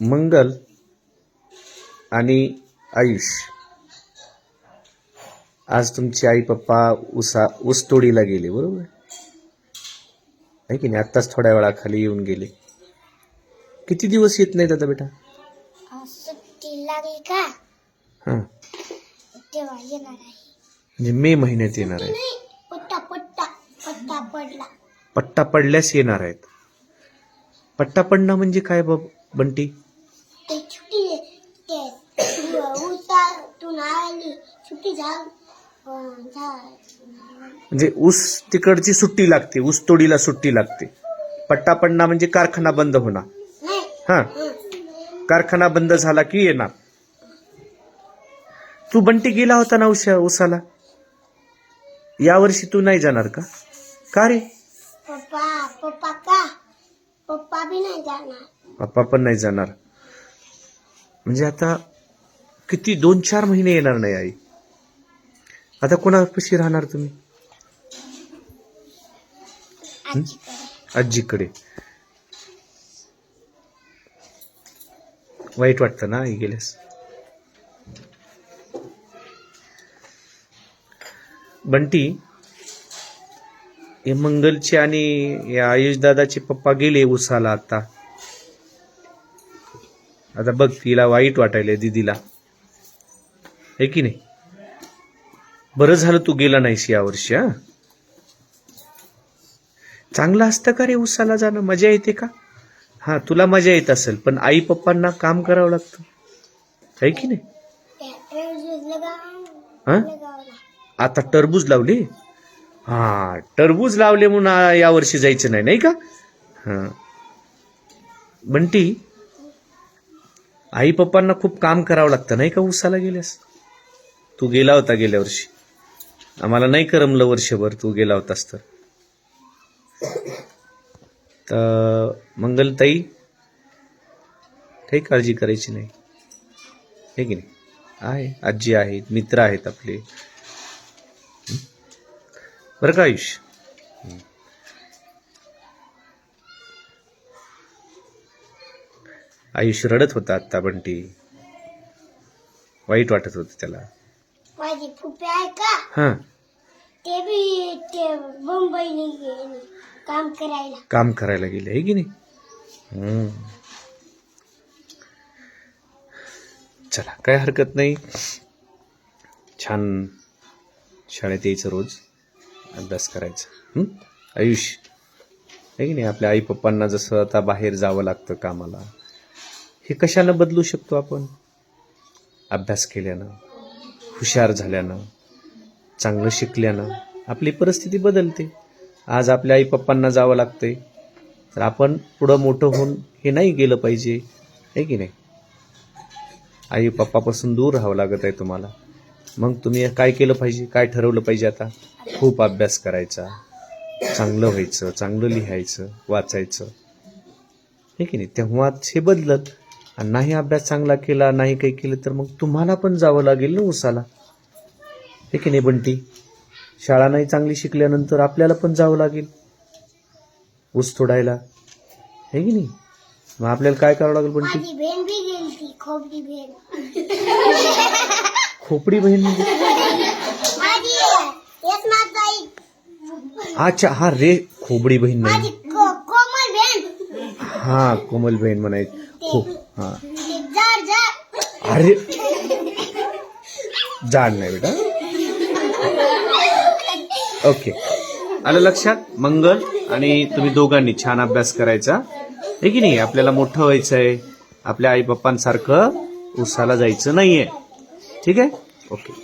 मंगल आणि आयुष. आज तुमची आई पप्पा उसा ऊसतोडीला गेले बरोबर? आहे की नाही? आत्ताच थोड्या वेळाखाली येऊन गेले. किती दिवस येत नाहीत आता बेटा? सुट्टी लागली का? हां. तेव्हा येणार आहे. म्हणजे मे महिन्यात येणार आहे नाही. पट्टा पट्टा पट्टा पडला. पट्टा पडल्यास येणार आहेत. पट्टा पडणं म्हणजे काय बाब बंटी? ते आली सुट्टी झाल म्हणजे ऊस तिकडची सुट्टी लागते ऊस तोडीला सुट्टी लागते. पट्टा पडणं म्हणजे कारखाना बंद होणार. हा. हं. कारखाना बंद झाला की येणार. तू बंटी गेला होता ना उशा उसाला यावर्षी तू नाही जाणार का? का रे? पप्पा पप्पा का? पप्पा बी नाही जाणार. पप्पा पण नाही जाणार. म्हणजे आता किती दोन चार महिने येणार नाही आई. आता कोणापाशी राहणार तुम्ही? आजीकडे. वाईट वाटतं ना आई गेल्यास? बंटी हे मंगलचे आणि या आयुष दादाचे पप्पा गेले उसाला आता. आता बघ तिला वाईट वाटायला दीदीला. आहे की नाही? बरं झालं तू गेला नाहीस यावर्षी हा? चांगलं असतं का रे उसाला जाणं? मजा येते का? हा तुला मजा येत असेल पण आई पप्पांना काम करावं लागतं. आहे की नाही? हां? आता टरबूज लावली? हा टरबूज लावले म्हणून यावर्षी जायचं नाही नाही का? हा. बंटी आई पप्पांना खूप काम करावं लागतं नाही का उसाला गेल्यास? तू गेला होता गेल्या वर्षी. आम्हाला नाही करमलं वर्षभर तू गेला होतास तर. तर मंगलताई काही काळजी करायची नाही. हे की नाही? आहे आजी आहेत मित्र आहेत आपले. बरं का आयुष? हं. आयुष रडत होता आत्ता बंटी वाईट वाटत होतं त्याला. माझी फुफे आहे का? हां. ते बी ते मुंबईने गेले काम करायला. काम करायला गेले आहे की नाही. चला काय हरकत नाही. छान शाळेत यायचं रोज अभ्यास करायचा. हं? आयुष आहे की नाही? आपल्या आई पप्पांना जसं आता बाहेर जावं लागतं कामाला हे कशानं बदलू शकतो आपण? अभ्यास केल्यानं हुशार झाल्यानं चांगलं शिकल्यानं आपली परिस्थिती बदलते. आज आपल्या आई पप्पांना जावं लागतंय. तर आपण पुढं मोठं होऊन हे नाही गेलं पाहिजे. आहे की नाही? आई पप्पापासून दूर राहावं लागत आहे तुम्हाला. मग तुम्ही काय केलं पाहिजे? काय ठरवलं पाहिजे आता? खूप अभ्यास करायचा. चांगलं व्हायचं चांगलं लिहायचं वाचायचं. हे की नाही? तेव्हाच हे बदलत. आणि नाही अभ्यास चांगला केला नाही काही केलं तर मग तुम्हाला पण जावं लागेल ना उसाला हे की नाही बंटी? शाळा नाही चांगली शिकल्यानंतर आपल्याला पण जावं लागेल. ऊस तोडायला. हे की नाही? मग आपल्याला काय करावं लागेल बंटी? खोपडी बहीण. म्हणजे? अच्छा हा रे खोबडी बहीण नाही. हा कोमल बहीण म्हणायची. अरे. जाड नाही बेटा. ओके. आलं लक्षात? मंगल आणि तुम्ही दोघांनी छान अभ्यास करायचा. आहे की नाही? आपल्याला मोठं व्हायचंय आपल्या आई पप्पांसारखं उसाला जायचं नाहीये. ठीक आहे? ओके.